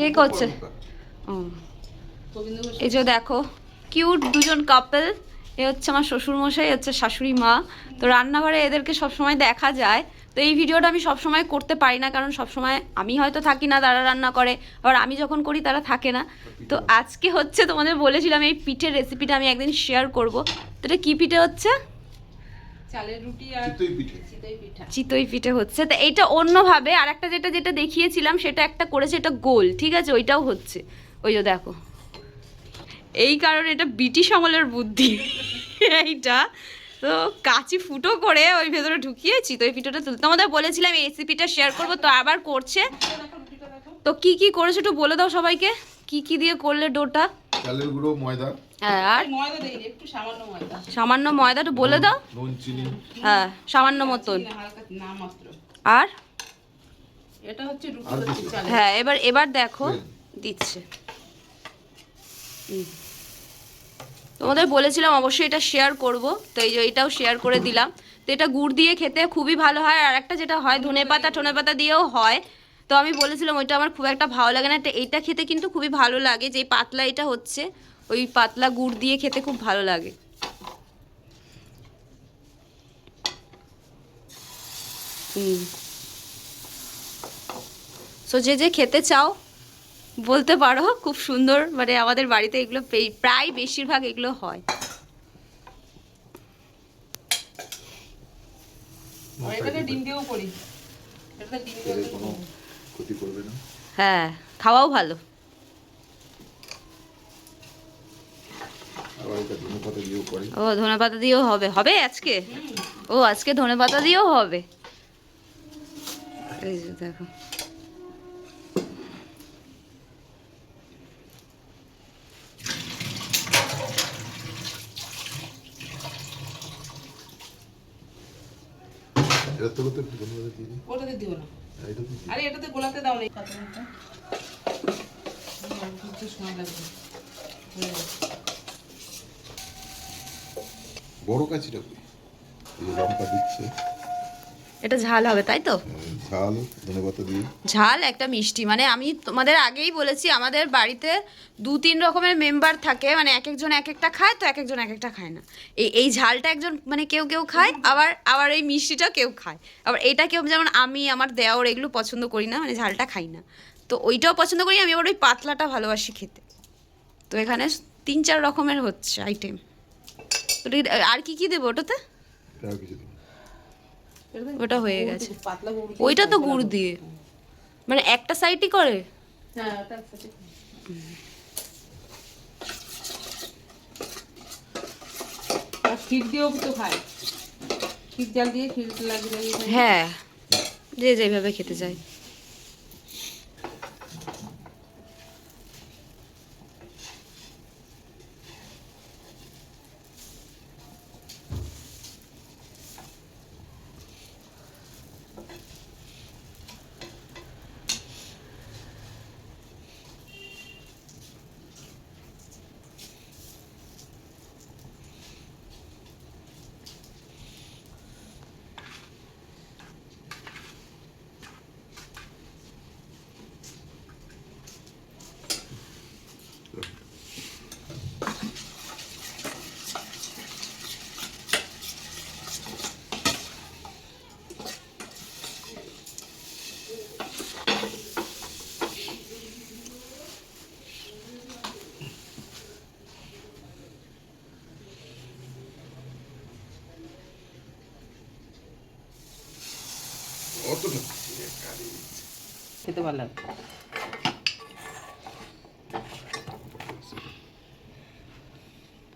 কে করছে? এই যে দেখো কিউট দুজন কাপল এ হচ্ছে আমার শ্বশুর মশাই হচ্ছে শাশুড়ি মা। তো রান্নাঘরে এদেরকে সবসময় দেখা যায়। তো এই ভিডিওটা আমি সবসময় করতে পারি না কারণ সবসময় আমি হয়তো থাকি না তারা রান্না করে। আবার আমি যখন করি তারা থাকে না। তো আজকে হচ্ছে তোমাদের বলেছিলাম এই পিঠের রেসিপিটা আমি একদিন শেয়ার করব। তো এটা কী পিঠে হচ্ছে? চালের রুটি আর চিতই পিঠে। হচ্ছে। তো এইটা অন্যভাবে আর একটা যেটা যেটা দেখিয়েছিলাম সেটা একটা করেছে এটা গোল ঠিক আছে? ওইটাও হচ্ছে। ওই যে দেখো। এই কারণে এটা ব্রিটিশ আমলের বুদ্ধি। এইটা। তো কাচি ফুটো করে ওই ভেতরে ঢুকিয়ে চিতই পিঠাটা তুলতে। তোমাদের বলেছিলাম এই রেসিপিটা শেয়ার করব তো আবার করছে। তো কি কি করেছে একটু বলে দাও সবাইকে। কি কি দিয়ে করলে ডোটা? চালের গুঁড়ো ময়দা। হ্যাঁ আর? ময়দা দেই একটু সামান্য ময়দা। সামান্য ময়দা একটু বলে দাও। নুন চিনি। হ্যাঁ সামান্য মতন। মাত্র। আর? এটা হচ্ছে রুটি হ্যাঁ এবার এবার দেখো দিচ্ছে। হুম। তোমাদের বলেছিলাম অবশ্যই এটা শেয়ার করব। তো এই যে এটাও শেয়ার করে দিলাম। তো এটা গুড় দিয়ে খেতে খুবই ভালো হয়। আর একটা যেটা হয় ধনে পাতা ঠনে পাতা দিয়েও হয়। তো আমি বলেছিলাম ওইটা আমার খুব একটা ভালো লাগে না। এটা এইটা খেতে কিন্তু খুবই ভালো লাগে যে পাতলা এটা হচ্ছে ওই পাতলা গুড় দিয়ে খেতে খুব ভালো লাগে। হুম। সো যে যে খেতে চাও বলতে পারো খুব সুন্দর মানে আমাদের বাড়িতে এগুলো প্রায় বেশিরভাগ এগুলো হয়। ডিম দিয়েও করি। এটাতে ডিম কোনো ক্ষতি করবে না। হ্যাঁ খাওয়াও ভালো। ও ধনে পাতা দিয়েও হবে। হবে আজকে? ও আজকে ধনে পাতা দিয়েও হবে? এই যে দেখো। এটা তো তো ধনে পাতা দিয়ে দিই। ওটাতে দিও না। আর এটাতে গোলাতে দাও নেই। কিছু সময় লাগবে বড় কাছিটা এই দিচ্ছে। এটা ঝাল হবে তাই তো? ঝাল দিয়ে। ঝাল একটা মিষ্টি। মানে আমি তোমাদের আগেই বলেছি আমাদের বাড়িতে দু তিন রকমের মেম্বার থাকে। মানে এক একজন এক একটা খায় তো এক একজন এক একটা খায় না। এই এই ঝালটা একজন মানে কেউ কেউ খায় আবার আবার এই মিষ্টিটা কেউ খায়। আবার এটা কেউ যেমন আমি আমার দেওয়ার এগুলো পছন্দ করি না মানে ঝালটা খাই না। তো ওইটাও পছন্দ করি আমি আবার ওই পাতলাটা ভালোবাসি খেতে। তো এখানে তিন চার রকমের হচ্ছে আইটেম আর কি কি দেবো ওটাতে এটা আর কিছু দিই না। এটাতে ওটা হয়ে গেছে। ওইটা তো গুড় দিয়ে। মানে একটা সাইডই করে? হ্যাঁ। হ্যাঁ যে যেভাবে খেতে চায়। খেতে ভালো লাগে।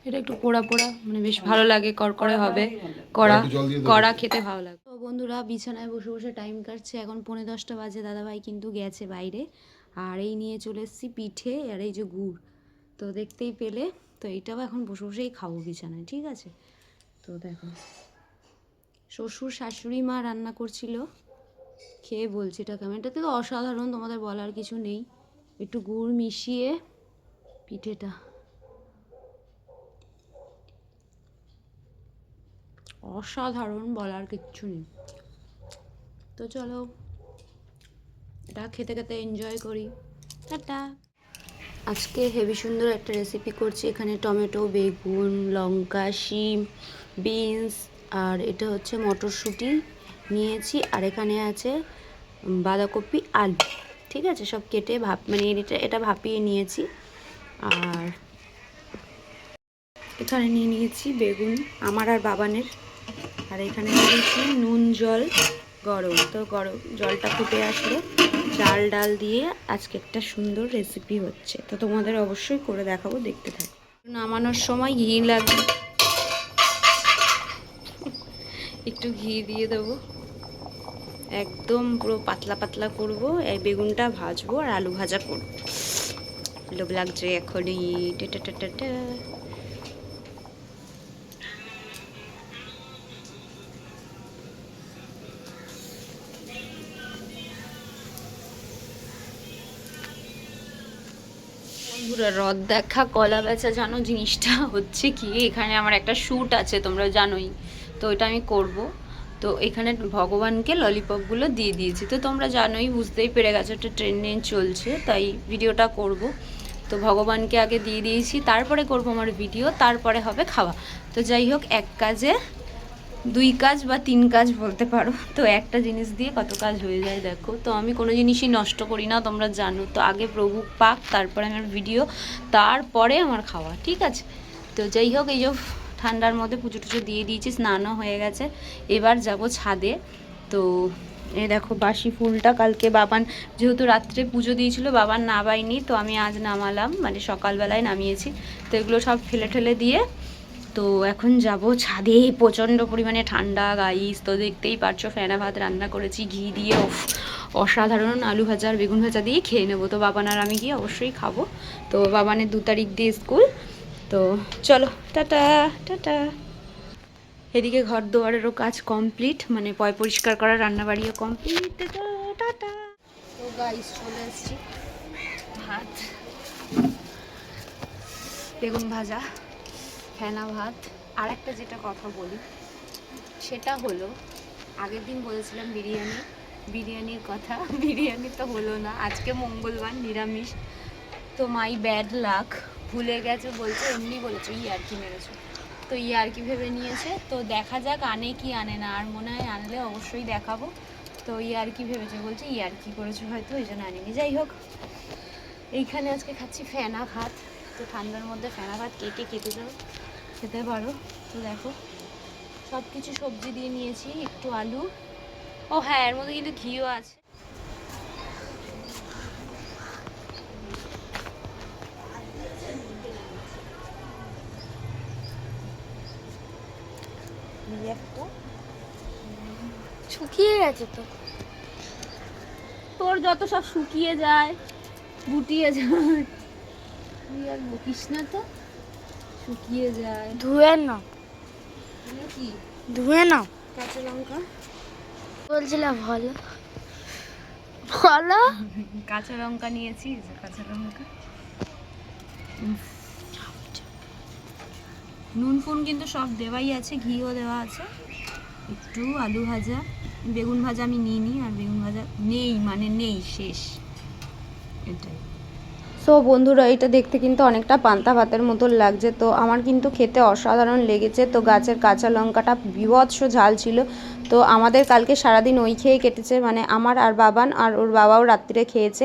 এটা একটু পোড়া পোড়া মানে বেশ ভালো লাগে করকরে হবে। কড়া। কড়া খেতে ভালো লাগে। তো বন্ধুরা বিছানায় বসে বসে টাইম কাটছে। এখন পৌনে দশটা বাজে দাদাভাই কিন্তু গেছে বাইরে। আর এই নিয়ে চলে এসেছি পিঠে আর এই যে গুড়। তো দেখতেই পেলে তো এইটাও এখন বসে বসেই খাব বিছানায় ঠিক আছে? তো দেখো শ্বশুর শাশুড়ি মা রান্না করছিল। খেয়ে বলছি এটা কেমন এটাতে তো অসাধারণ, তোমাদের বলার কিছু নেই। একটু গুড় মিশিয়ে পিঠেটা। অসাধারণ বলার কিচ্ছু নেই। তো চলো, এটা খেতে খেতে এনজয় করি। টাটা। আজকে হেভি সুন্দর একটা রেসিপি করছি। এখানে টমেটো, বেগুন, লঙ্কা, শিম বিনস আর এটা হচ্ছে মটরশুঁটি। নিয়েছি আর এখানে আছে বাঁধাকপি, আলু। ঠিক আছে? সব কেটে ভাপ মানে এটা এটা ভাপিয়ে নিয়েছি। আর এখানে নিয়ে নিয়েছি বেগুন, আমার আর বাবানের। আর এখানে নিয়েছি নুন জল গরম। তো গরম, জলটা ফুটে আসলে। চাল ডাল দিয়ে আজকে একটা সুন্দর রেসিপি হচ্ছে। তো তোমাদের অবশ্যই করে দেখাবো, দেখতে থাকো। নামানোর সময় ঘি লাগবে। একটু ঘি দিয়ে দেবো। একদম পুরো পাতলা পাতলা করব। এই বেগুনটা ভাজবো আর আলু ভাজা করব। লোভ লাগছে এখনই। রদ দেখা, কলা বেচা, জানো জিনিসটা হচ্ছে কি? এখানে আমার একটা শ্যুট আছে, তোমরা জানোই। তো এটা আমি করব। তো এখানে ভগবানকে ললিপপগুলো দিয়ে দিয়েছি। তো তোমরা জানোই, বুঝতেই পেরে গেছো, একটা ট্রেন চলছে, তাই ভিডিওটা করব। তো ভগবানকে আগে দিয়ে দিয়েছি, তারপরে করব আমার ভিডিও তারপরে হবে খাওয়া। তো যাই হোক, এক কাজে দুই কাজ বা তিন কাজ বলতে পারো। তো একটা জিনিস দিয়ে কত কাজ হয়ে যায়, দেখো। তো আমি কোনো জিনিসই নষ্ট করি না, তোমরা জানো। তো আগে প্রভু পাক, তারপরে আমার ভিডিও তারপরে আমার খাওয়া, ঠিক আছে? তো যাই হোক, এই যে ঠান্ডার মধ্যে পুজো টুজো দিয়ে দিয়েছি, স্নানও হয়ে গেছে। এবার যাব ছাদে। তো এই দেখো বাসি ফুলটা, কালকে বাবান যেহেতু রাত্রে পুজো দিয়েছিল, বাবান নামাইনি তো আমি আজ নামালাম। মানে সকালবেলায় নামিয়েছি। তো এগুলো সব ফেলে ঠেলে দিয়ে তো এখন যাব ছাদে। প্রচণ্ড পরিমাণে ঠান্ডা, গাইস। তো দেখতেই পারছ, ফেনা ভাত রান্না করেছি, ঘি দিয়ে অসাধারণ আলু ভাজা আর বেগুন ভাজা দিয়ে খেয়ে নেব। তো বাবান আর আমি গিয়ে অবশ্যই খাব। তো বাবানের দু তারিখ দিয়ে স্কুল। তো চলো, টাটা টাটা। এদিকে ঘর দুয়ারেরও কাজ কমপ্লিট মানে পয় পরিষ্কার করা, রান্নাবাড়িও কমপ্লিট টাটা তো গাইস চলে এসেছি। ভাত। বেগুন ভাজা, ফেনা ভাত। আর একটা যেটা কথা বলি, সেটা হলো, আগের দিন বলেছিলাম বিরিয়ানি। বিরিয়ানির কথা, বিরিয়ানি তো হলো না। আজকে মঙ্গলবার, নিরামিষ। তো মাই ব্যাড লাক ভুলে গেছে, বলছে, এমনি বলেছে, ই আর মেরেছো তো ই আর কি ভেবে নিয়েছে। তো দেখা যাক, আনে কি আনে না, আর মনে হয় আনলে অবশ্যই দেখাবো। তো ই আর কি ভেবেছে, বলছে, ই আর কি করেছ হয়তো ওই জন্য আনিনি। যাই হোক, এইখানে আজকে খাচ্ছি ফেনা ভাত। তো ঠান্ডার মধ্যে ফেনা ভাত কে কে খেতে চাও খেতে পারো। তো দেখো সব কিছু সবজি দিয়ে নিয়েছি, একটু আলু। ও হ্যাঁ এর মধ্যে কিন্তু ঘিও আছে। একটা শুকিয়ে গেছে তো। তোর যত সব শুকিয়ে যায় গুটিয়ে যায় তুই আর বকিস না তো। শুকিয়ে যায়। ধুয়ে নাও। কি? ধুয়ে নাও। কাঁচা লঙ্কা? বলছিলাম ভালো। ভালো? কাঁচা লঙ্কা নিয়েছি এই যে কাঁচা লঙ্কা। উফ। নুন ফুন কিন্তু সব দেওয়াই আছে, ঘিও দেওয়া আছে। একটু আলু ভাজা, বেগুন ভাজা আমি নিইনি, আর বেগুন ভাজা নেই মানে নেই, শেষ। এটাই। সো বন্ধুরা, এটা দেখতে কিন্তু অনেকটা পান্তা ভাতের মতো লাগছে। তো আমার কিন্তু খেতে অসাধারণ লেগেছে। তো গাছের কাঁচা লঙ্কাটা বিভৎস ঝাল ছিল। তো আমাদের কালকে সারাদিন ওই খেয়ে কেটেছে। মানে আমার আর বাবান আর ওর বাবাও রাত্রিরে খেয়েছে।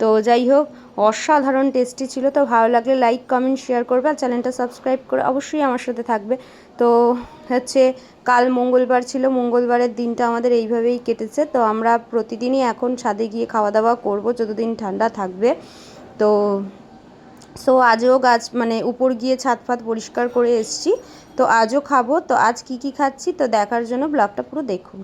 তো যাই হোক অসাধারণ টেস্টি ছিল। তো ভালো লাগলে লাইক কমেন্ট শেয়ার করবে আর চ্যানেলটা সাবস্ক্রাইব করে অবশ্যই আমার সাথে থাকবে। তো হচ্ছে কাল মঙ্গলবার ছিল, মঙ্গলবারের দিনটা আমাদের এইভাবেই কেটেছে। তো আমরা প্রতিদিনই এখন ছাদে গিয়ে খাওয়া দাওয়া করব যতদিন ঠান্ডা থাকবে। তো সো আজও গাছ মানে উপর গিয়ে ছাদ ফাত পরিষ্কার করে এসছি। তো আজও খাব। তো আজ কি কি খাচ্ছি? তো দেখার জন্য ব্লগটা পুরো দেখুন।